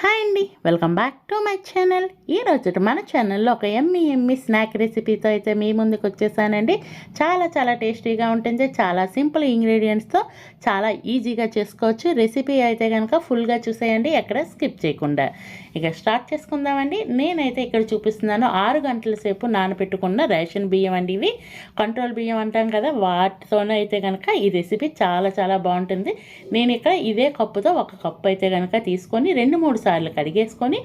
Hi అండి. Welcome back to my channel. ఈ రోజు మన ఛానల్లో ఒక ఎమ్మి ఎమ్మి స్నాక్ రెసిపీతో అయితే మీ ముందుకు వచ్చేసానండి. చాలా చాలా టేస్టీగా ఉంటుంది. చాలా సింపుల్ ఇంగ్రీడియంట్స్తో చాలా ఈజీగా చేసుకోవచ్చు. రెసిపీ అయితే కనుక ఫుల్గా చూసేయండి. ఎక్కడ స్కిప్ చేయకుండా. ఇక స్టార్ట్ చేసుకుందామండి. నేనైతే ఇక్కడ చూపిస్తున్నాను. ఆరు గంటల సేపు నానబెట్టుకున్న రేషన్ బియ్యం అండి ఇవి. కంట్రోల్ బియ్యం అంటాం కదా వాటితోనే అయితే కనుక ఈ రెసిపీ చాలా చాలా బాగుంటుంది. నేను ఇక్కడ ఇదే కప్పుతో ఒక కప్పు అయితే కనుక తీసుకొని రెండు మూడు సార్లు కడిగేసుకొని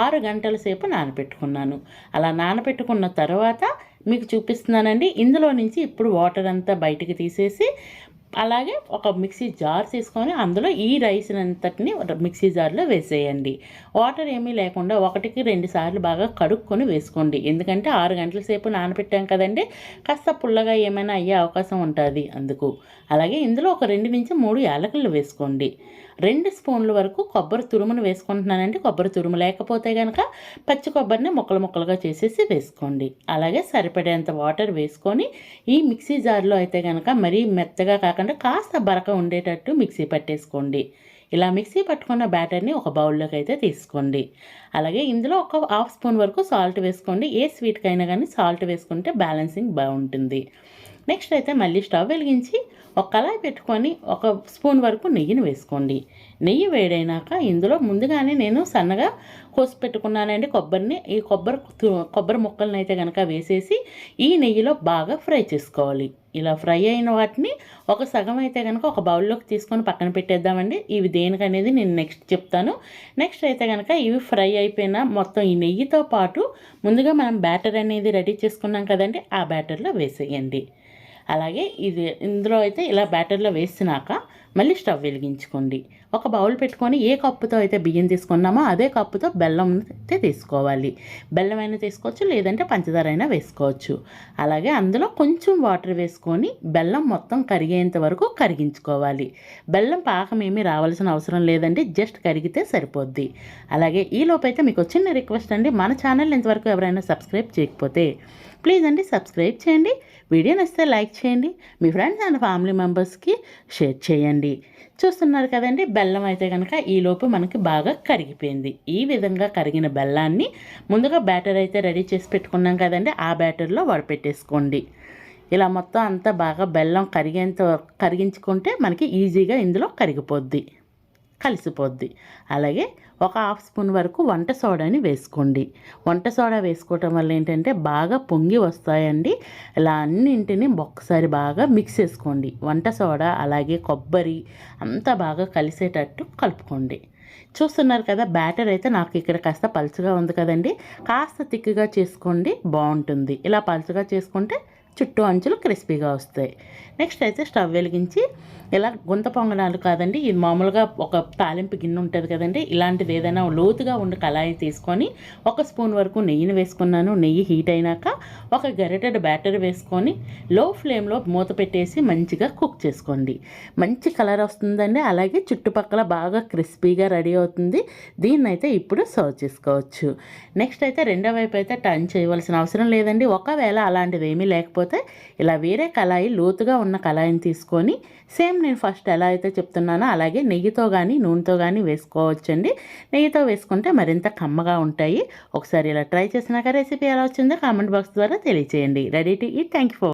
ఆరు గంటల సేపు నానబెట్టుకున్నాను అలా నానబెట్టుకున్న తర్వాత మీకు చూపిస్తున్నానండి. ఇందులో నుంచి ఇప్పుడు వాటర్ అంతా బయటికి తీసేసి అలాగే ఒక మిక్సీ జార్ తీసుకొని అందులో ఈ రైస్ అంతటిని మిక్సీ జార్లో వేసేయండి. వాటర్ ఏమీ లేకుండా ఒకటికి రెండు సార్లు బాగా కడుక్కొని వేసుకోండి. ఎందుకంటే ఆరు గంటల సేపు నానబెట్టాం కదండి కాస్త పుల్లగా ఏమైనా అయ్యే అవకాశం ఉంటుంది అందుకు. అలాగే ఇందులో ఒక రెండు నుంచి మూడు యాలకులు వేసుకోండి. రెండు స్పూన్ల వరకు కొబ్బరి తురుమును వేసుకుంటున్నానండి. కొబ్బరి తురుము లేకపోతే కనుక పచ్చి కొబ్బరిని ముక్కలు ముక్కలుగా చేసేసి వేసుకోండి. అలాగే సరిపడేంత వాటర్ వేసుకొని ఈ మిక్సీ జార్లో అయితే కనుక మరీ మెత్తగా కాకుండా కాస్త బరక ఉండేటట్టు మిక్సీ పట్టేసుకోండి. ఇలా మిక్సీ పట్టుకున్న బ్యాటర్ని ఒక బౌల్లోకి అయితే తీసుకోండి. అలాగే ఇందులో ఒక హాఫ్ స్పూన్ వరకు సాల్ట్ వేసుకోండి. ఏ స్వీట్కైనా కానీ సాల్ట్ వేసుకుంటే బ్యాలెన్సింగ్ బాగుంటుంది. నెక్స్ట్ అయితే మళ్ళీ స్టవ్ వెలిగించి ఒక కళాయి పెట్టుకొని ఒక స్పూన్ వరకు నెయ్యిని వేసుకోండి. నెయ్యి వేడైనాక ఇందులో ముందుగానే నేను సన్నగా కోసి పెట్టుకున్నానండి కొబ్బరిని. ఈ కొబ్బరి కొబ్బరి ముక్కలను అయితే కనుక వేసేసి ఈ నెయ్యిలో బాగా ఫ్రై చేసుకోవాలి. ఇలా ఫ్రై అయిన వాటిని ఒక సగం అయితే కనుక ఒక బౌల్లోకి తీసుకొని పక్కన పెట్టేద్దామండి. ఇవి దేనికనేది నేను నెక్స్ట్ చెప్తాను. నెక్స్ట్ అయితే కనుక ఇవి ఫ్రై అయిపోయిన మొత్తం ఈ నెయ్యితో పాటు ముందుగా మనం బ్యాటర్ అనేది రెడీ చేసుకున్నాం కదండి ఆ బ్యాటర్లో వేసేయండి. అలాగే ఇది ఇందులో అయితే ఇలా బ్యాటర్లో వేసినాక మళ్ళీ స్టవ్ వెలిగించుకోండి. ఒక బౌల్ పెట్టుకొని ఏ కప్పుతో అయితే బియ్యం తీసుకున్నామో అదే కప్పుతో బెల్లం అయితే తీసుకోవాలి. బెల్లం అయినా తీసుకోవచ్చు లేదంటే పంచదార అయినా వేసుకోవచ్చు. అలాగే అందులో కొంచెం వాటర్ వేసుకొని బెల్లం మొత్తం కరిగేంత వరకు కరిగించుకోవాలి. బెల్లం పాకం ఏమీ రావాల్సిన అవసరం లేదండి జస్ట్ కరిగితే సరిపోద్ది. అలాగే ఈ లోపైతే మీకు చిన్న రిక్వెస్ట్ అండి మన ఛానల్ ఇంతవరకు ఎవరైనా సబ్స్క్రైబ్ చేయకపోతే ప్లీజ్ అండి సబ్స్క్రైబ్ చేయండి. వీడియో నచ్చితే లైక్ చేయండి. మీ ఫ్రెండ్స్ అండ్ ఫ్యామిలీ మెంబర్స్కి షేర్ చేయండి. చూస్తున్నారు కదండి బెల్లం అయితే కనుక ఈలోపు మనకి బాగా కరిగిపోయింది. ఈ విధంగా కరిగిన బెల్లాన్ని ముందుగా బ్యాటర్ అయితే రెడీ చేసి పెట్టుకున్నాం కదండి. ఆ బ్యాటర్లో వడపెట్టేసుకోండి. ఇలా మొత్తం అంతా బాగా బెల్లం కరిగేంత కరిగించుకుంటే మనకి ఈజీగా ఇందులో కరిగిపోద్ది. కలిసిపోద్ది. అలాగే ఒక హాఫ్ స్పూన్ వరకు వంట సోడాని వేసుకోండి. వంట సోడా వేసుకోవటం వల్ల ఏంటంటే బాగా పొంగి వస్తాయండి. ఇలా అన్నింటిని ఒక్కసారి బాగా మిక్స్ చేసుకోండి. వంట సోడా అలాగే కొబ్బరి అంతా బాగా కలిసేటట్టు కలుపుకోండి. చూస్తున్నారు కదా బ్యాటర్ అయితే నాకు ఇక్కడ కాస్త పలుచగా ఉంది కదండి. కాస్త తిక్కుగా చేసుకోండి బాగుంటుంది. ఇలా పలుచగా చేసుకుంటే చుట్టూ అంచులు క్రిస్పీగా వస్తాయి. నెక్స్ట్ అయితే స్టవ్ వెలిగించి ఇలా గుంత పొంగనాలు కాదండి ఇది మామూలుగా ఒక తాలింపు గిన్నె ఉంటుంది కదండి ఇలాంటిది ఏదైనా లోతుగా ఉండి కళాయి తీసుకొని ఒక స్పూన్ వరకు నెయ్యిని వేసుకున్నాను. నెయ్యి హీట్ అయినాక ఒక గరిటెడ్ బ్యాటర్ వేసుకొని లో ఫ్లేమ్లో మూత పెట్టేసి మంచిగా కుక్ చేసుకోండి. మంచి కలర్ వస్తుందండి అలాగే చుట్టుపక్కల బాగా క్రిస్పీగా రెడీ అవుతుంది. దీన్ని అయితే ఇప్పుడు సర్వ్ చేసుకోవచ్చు. నెక్స్ట్ అయితే రెండో వైపు అయితే టర్న్ చేయవలసిన అవసరం లేదండి. ఒకవేళ అలాంటిది ఏమీ లేకపోతే ఇలా వేరే కళాయి లోతుగా ఉన్న కళాయిని తీసుకొని సేమ్ నేను ఫస్ట్ ఎలా అయితే చెప్తున్నానో అలాగే నెయ్యితో కానీ నూనెతో కానీ వేసుకోవచ్చండి. నెయ్యితో వేసుకుంటే మరింత కమ్మగా ఉంటాయి. ఒకసారి ఇలా ట్రై చేసినాక రెసిపీ ఎలా వచ్చిందో కామెంట్ బాక్స్ ద్వారా తెలియచేయండి. Ready to eat. Thank you for